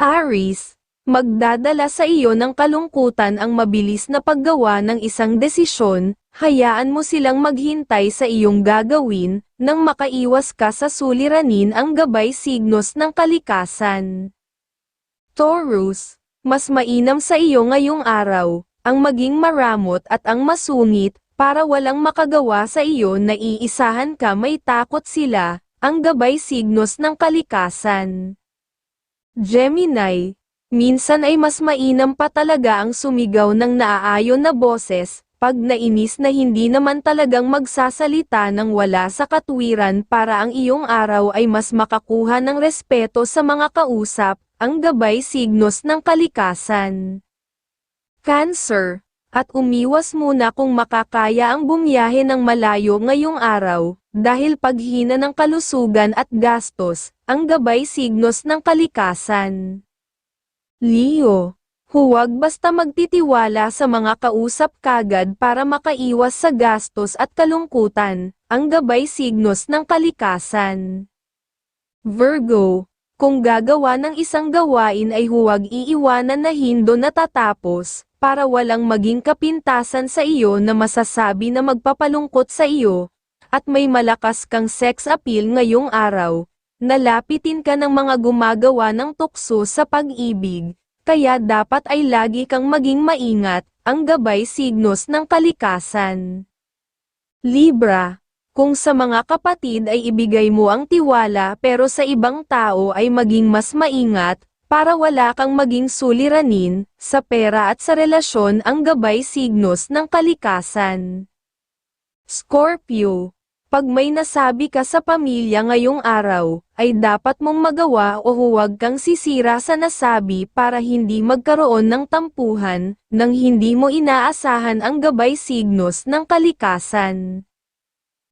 Aris, magdadala sa iyo ng kalungkutan ang mabilis na paggawa ng isang desisyon, hayaan mo silang maghintay sa iyong gagawin, nang makaiwas ka sa suliranin ang gabay signos ng kalikasan. Taurus, mas mainam sa iyo ngayong araw, ang maging maramot at ang masungit, para walang makagawa sa iyo na iisahan ka may takot sila, ang gabay signos ng kalikasan. Gemini, minsan ay mas mainam pa talaga ang sumigaw ng naaayon na boses, pag nainis na hindi naman talagang magsasalita ng wala sa katwiran para ang iyong araw ay mas makakuha ng respeto sa mga kausap, ang gabay signos ng kalikasan. Cancer, at umiwas muna kung makakaya ang bumiyahe ng malayo ngayong araw, dahil paghina ng kalusugan at gastos, ang gabay signos ng kalikasan. Leo, huwag basta magtitiwala sa mga kausap kagad para makaiwas sa gastos at kalungkutan, ang gabay signos ng kalikasan. Virgo, kung gagawa ng isang gawain ay huwag iiwanan na hindo natatapos, para walang maging kapintasan sa iyo na masasabi na magpapalungkot sa iyo, at may malakas kang sex appeal ngayong araw, nalapitin ka ng mga gumagawa ng tukso sa pag-ibig, kaya dapat ay lagi kang maging maingat, ang gabay signos ng kalikasan. Libra, kung sa mga kapatid ay ibigay mo ang tiwala pero sa ibang tao ay maging mas maingat, para wala kang maging suliranin, sa pera at sa relasyon ang gabay signos ng kalikasan. Scorpio, pag may nasabi ka sa pamilya ngayong araw, ay dapat mong magawa o huwag kang sisira sa nasabi para hindi magkaroon ng tampuhan, nang hindi mo inaasahan ang gabay signos ng kalikasan.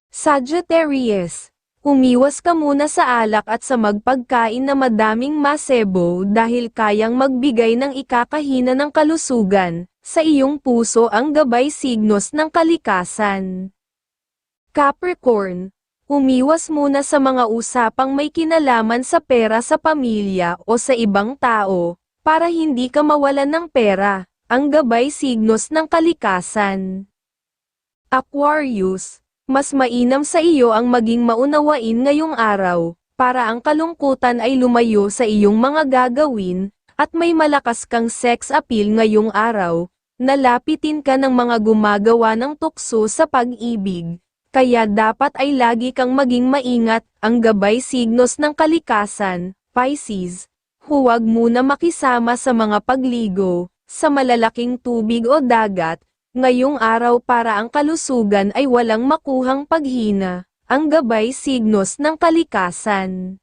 Sagittarius, Umiwas ka muna sa alak at sa magpagkain na madaming masebo dahil kayang magbigay ng ikakahina ng kalusugan, sa iyong puso ang gabay signos ng kalikasan. Capricorn, umiwas muna sa mga usapang may kinalaman sa pera sa pamilya o sa ibang tao, para hindi ka mawalan ng pera, ang gabay signos ng kalikasan. Aquarius, mas mainam sa iyo ang maging maunawain ngayong araw, para ang kalungkutan ay lumayo sa iyong mga gagawin, at may malakas kang sex appeal ngayong araw, nalapitin ka ng mga gumagawa ng tukso sa pag-ibig, kaya dapat ay lagi kang maging maingat, ang gabay signos ng kalikasan, Pisces, huwag muna makisama sa mga pagligo, sa malalaking tubig o dagat, Ngayong araw para ang kalusugan ay walang makuhang paghina, ang gabay signos ng kalikasan.